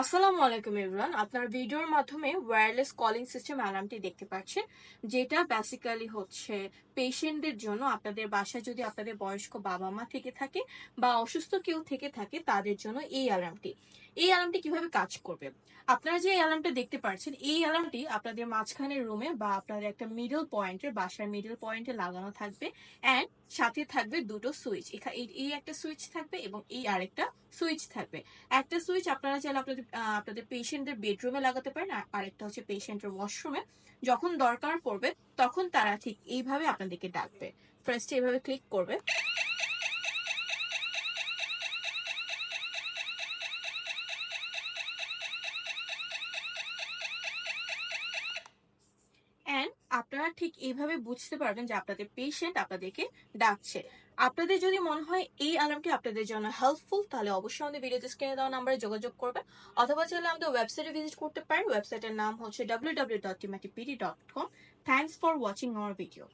আসসালামু আলাইকুম এভরিওয়ান। আপনার ভিডিওর মাধ্যমে ওয়্যারলেস কলিং সিস্টেম অ্যালার্মটি দেখতে পাচ্ছেন, যেটা বেসিক্যালি হচ্ছে পেশেন্টদের জন্য আপনাদের বাসায় যদি আপনাদের বয়স্ক বাবা মা থেকে থাকে বা অসুস্থ কেউ থেকে থাকে, তাদের জন্য এই অ্যালার্মটি এই অ্যালার্মটি কীভাবে কাজ করবে? আপনারা যে অ্যালার্মটা দেখতে পাচ্ছেন, এই অ্যালার্মটি আপনাদের মাঝখানের রুমে বা আপনাদের একটা মিডল পয়েন্টে বাসার মিডল পয়েন্টে লাগানো থাকবে অ্যান্ড সাথে থাকবে দুটো সুইচ এই একটা সুইচ থাকবে এবং এই আরেকটা সুইচ থাকবে। একটা সুইচ আপনারা চাইলে আপনাদের আপনাদের পেশেন্টদের বেডরুমে লাগাতে পারেন, আর আরেকটা হচ্ছে পেশেন্টের ওয়াশরুমে। যখন দরকার পড়বে, তখন তারা ঠিক এইভাবে আপনাদেরকে ডাকবে। ফার্স্টে এইভাবে ক্লিক করবে। আপনারা ঠিক এইভাবে বুঝতে পারবেন যে আপনাদের পেশেন্ট আপনাদেরকে ডাকছে। আপনাদের যদি মনে হয় এই অ্যালার্মটি আপনাদের জন্য হেল্পফুল তাহলে অবশ্যই আমাদের ভিডিওতে স্ক্রিনে দেওয়া নাম্বারে যোগাযোগ করবেন। অথবা চাইলে আমাদের ওয়েবসাইটে ভিজিট করতে পারেন। ওয়েবসাইটের নাম হচ্ছে W W dot dot com thanks for watching our video